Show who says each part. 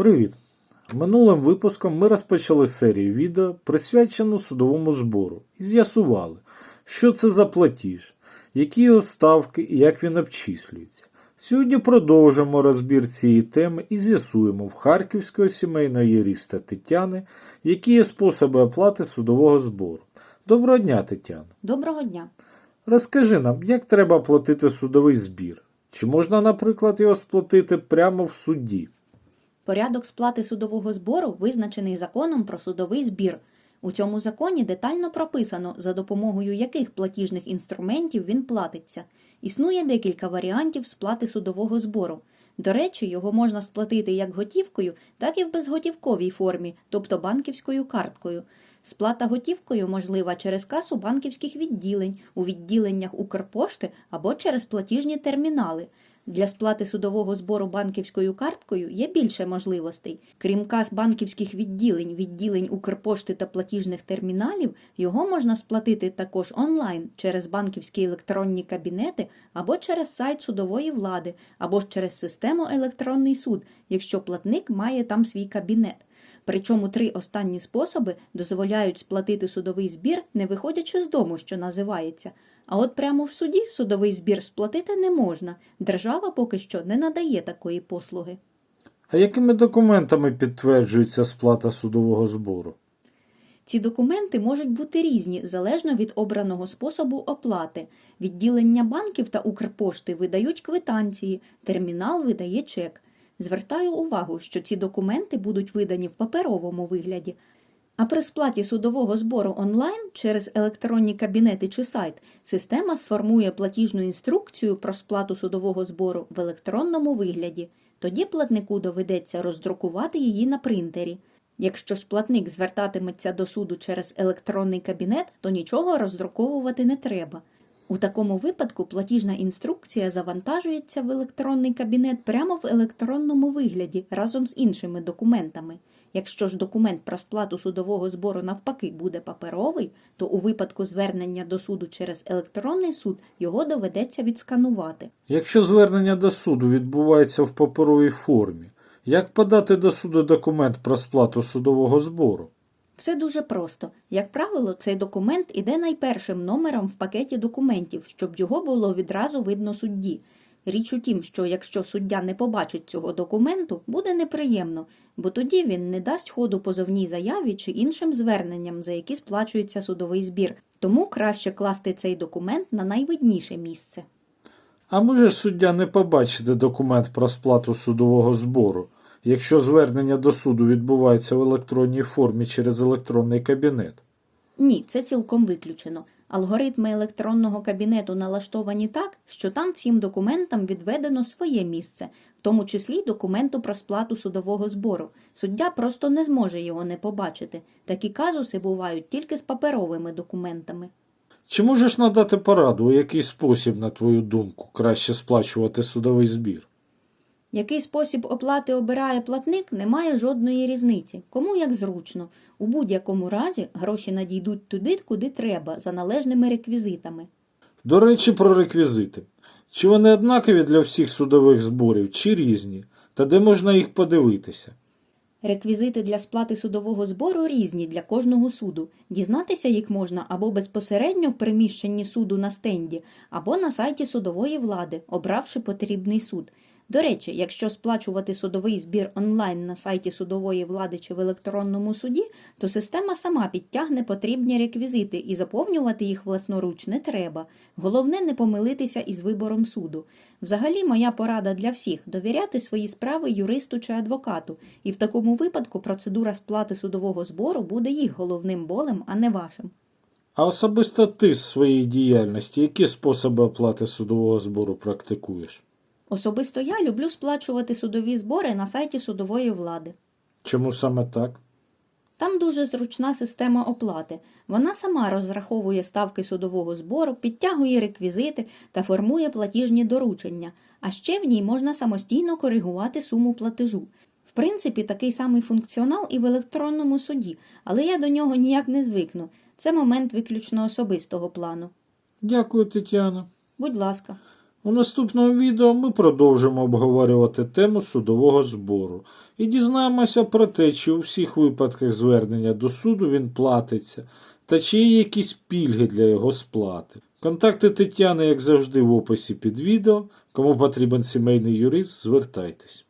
Speaker 1: Привіт! Минулим випуском ми розпочали серію відео, присвячену судовому збору, і з'ясували, що це за платіж, які його ставки і як він обчислюється. Сьогодні продовжимо розбір цієї теми і з'ясуємо в харківського сімейного юриста Тетяни, які є способи оплати судового збору. Доброго дня, Тетяна!
Speaker 2: Доброго дня.
Speaker 1: Розкажи нам, як треба платити судовий збір? Чи можна, наприклад, його сплатити прямо в суді?
Speaker 2: Порядок сплати судового збору визначений законом про судовий збір. У цьому законі детально прописано, за допомогою яких платіжних інструментів він платиться. Існує декілька варіантів сплати судового збору. До речі, його можна сплатити як готівкою, так і в безготівковій формі, тобто банківською карткою. Сплата готівкою можлива через касу банківських відділень, у відділеннях Укрпошти або через платіжні термінали. Для сплати судового збору банківською карткою є більше можливостей. Крім кас банківських відділень, відділень Укрпошти та платіжних терміналів, його можна сплатити також онлайн через банківські електронні кабінети або через сайт судової влади, або ж через систему електронний суд, якщо платник має там свій кабінет. Причому три останні способи дозволяють сплатити судовий збір, не виходячи з дому, що називається. А от прямо в суді судовий збір сплатити не можна. Держава поки що не надає такої послуги.
Speaker 1: А якими документами підтверджується сплата судового збору?
Speaker 2: Ці документи можуть бути різні залежно від обраного способу оплати. Відділення банків та Укрпошти видають квитанції, термінал видає чек. Звертаю увагу, що ці документи будуть видані в паперовому вигляді. А при сплаті судового збору онлайн через електронні кабінети чи сайт система сформує платіжну інструкцію про сплату судового збору в електронному вигляді. Тоді платнику доведеться роздрукувати її на принтері. Якщо ж платник звертатиметься до суду через електронний кабінет, то нічого роздруковувати не треба. У такому випадку платіжна інструкція завантажується в електронний кабінет прямо в електронному вигляді разом з іншими документами. Якщо ж документ про сплату судового збору навпаки буде паперовий, то у випадку звернення до суду через електронний суд його доведеться відсканувати.
Speaker 1: Якщо звернення до суду відбувається в паперовій формі, як подати до суду документ про сплату судового збору?
Speaker 2: Все дуже просто. Як правило, цей документ іде найпершим номером в пакеті документів, щоб його було відразу видно судді. Річ у тім, що якщо суддя не побачить цього документу, буде неприємно, бо тоді він не дасть ходу позовній заяві чи іншим зверненням, за які сплачується судовий збір. Тому краще класти цей документ на найвидніше місце.
Speaker 1: А може суддя не побачити документ про сплату судового збору, якщо звернення до суду відбувається в електронній формі через електронний кабінет?
Speaker 2: Ні, це цілком виключено. Алгоритми електронного кабінету налаштовані так, що там всім документам відведено своє місце, в тому числі й документу про сплату судового збору. Суддя просто не зможе його не побачити. Такі казуси бувають тільки з паперовими документами.
Speaker 1: Чи можеш надати пораду, у який спосіб, на твою думку, краще сплачувати судовий збір?
Speaker 2: Який спосіб оплати обирає платник, немає жодної різниці, кому як зручно. У будь-якому разі гроші надійдуть туди, куди треба, за належними реквізитами.
Speaker 1: До речі, про реквізити. Чи вони однакові для всіх судових зборів, чи різні, та де можна їх подивитися?
Speaker 2: Реквізити для сплати судового збору різні для кожного суду. Дізнатися їх можна або безпосередньо в приміщенні суду на стенді, або на сайті судової влади, обравши потрібний суд. До речі, якщо сплачувати судовий збір онлайн на сайті судової влади чи в електронному суді, то система сама підтягне потрібні реквізити і заповнювати їх власноруч не треба. Головне не помилитися із вибором суду. Взагалі, моя порада для всіх довіряти свої справи юристу чи адвокату, і в такому випадку процедура сплати судового збору буде їх головним болем, а не вашим.
Speaker 1: А особисто ти з своєї діяльності, які способи оплати судового збору практикуєш?
Speaker 2: Особисто я люблю сплачувати судові збори на сайті судової влади.
Speaker 1: Чому саме так?
Speaker 2: Там дуже зручна система оплати. Вона сама розраховує ставки судового збору, підтягує реквізити та формує платіжні доручення, а ще в ній можна самостійно коригувати суму платежу. В принципі, такий самий функціонал і в електронному суді, але я до нього ніяк не звикну. Це момент виключно особистого плану.
Speaker 1: Дякую, Тетяна.
Speaker 2: Будь ласка.
Speaker 1: У наступному відео ми продовжимо обговорювати тему судового збору і дізнаємося про те, чи у всіх випадках звернення до суду він платиться, та чи є якісь пільги для його сплати. Контакти Тетяни, як завжди, в описі під відео. Кому потрібен сімейний юрист, звертайтесь.